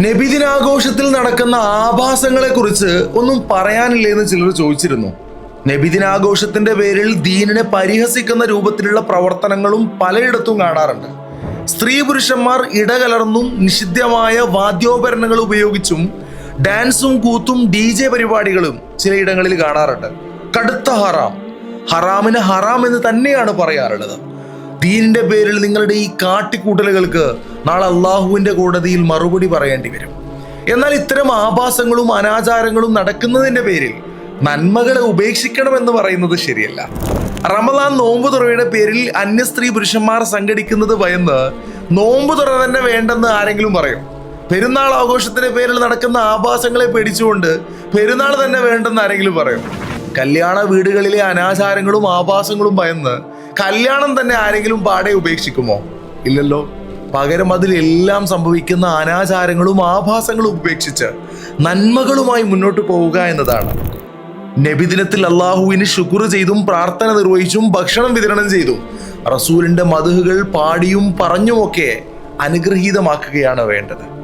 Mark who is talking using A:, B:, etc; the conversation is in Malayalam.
A: നബിദിനാഘോഷത്തിൽ നടക്കുന്ന ആഭാസങ്ങളെ കുറിച്ച് ഒന്നും പറയാനില്ലെന്ന് ചിലർ ചോദിച്ചിരുന്നു. നബിദിനാഘോഷത്തിന്റെ പേരിൽ ദീനിനെ പരിഹസിക്കുന്ന രൂപത്തിലുള്ള പ്രവർത്തനങ്ങളും പലയിടത്തും കാണാറുണ്ട്. സ്ത്രീ പുരുഷന്മാർ ഇടകലർന്നും നിഷിദ്ധമായ വാദ്യോപകരണങ്ങൾ ഉപയോഗിച്ചും ഡാൻസും കൂത്തും ഡി ജെ പരിപാടികളും ചിലയിടങ്ങളിൽ കാണാറുണ്ട്. കടുത്ത ഹറാം. ഹറാമിന് ഹറാം എന്ന് തന്നെയാണ് പറയാറുള്ളത്. ദീനിന്റെ പേരിൽ നിങ്ങളുടെ ഈ കാട്ടിക്കൂട്ടലുകൾക്ക് നാളെ അള്ളാഹുവിന്റെ കോടതിയിൽ മറുപടി പറയേണ്ടി വരും. എന്നാൽ ഇത്തരം ആഭാസങ്ങളും അനാചാരങ്ങളും നടക്കുന്നതിന്റെ പേരിൽ നന്മകളെ ഉപേക്ഷിക്കണമെന്ന് പറയുന്നത് ശരിയല്ല. റമദാൻ നോമ്പ് തുറയുടെ പേരിൽ അന്യ സ്ത്രീ പുരുഷന്മാർ സംഘടിക്കുന്നത് ഭയന്ന് നോമ്പ് തുറ തന്നെ വേണ്ടെന്ന് ആരെങ്കിലും പറയും. പെരുന്നാൾ ആഘോഷത്തിന്റെ പേരിൽ നടക്കുന്ന ആഭാസങ്ങളെ പേടിച്ചുകൊണ്ട് പെരുന്നാൾ തന്നെ വേണ്ടെന്ന് ആരെങ്കിലും പറയും. കല്യാണ വീടുകളിലെ അനാചാരങ്ങളും ആഭാസങ്ങളും ഭയന്ന് കല്യാണം തന്നെ ആരെങ്കിലും പാടെ ഉപേക്ഷിക്കുമോ? ഇല്ലല്ലോ. പകരം അതിലെല്ലാം സംഭവിക്കുന്ന അനാചാരങ്ങളും ആഭാസങ്ങളും ഉപേക്ഷിച്ച് നന്മകളുമായി മുന്നോട്ട് പോവുക എന്നതാണ്. നബിദിനത്തിൽ അള്ളാഹുവിന് ശുക്ർ ചെയ്തും പ്രാർത്ഥന നിർവഹിച്ചും ഭക്ഷണം വിതരണം ചെയ്തും റസൂലിന്റെ മധുഹുകൾ പാടിയും പറഞ്ഞുമൊക്കെ അനുഗ്രഹീതമാക്കുകയാണ് വേണ്ടത്.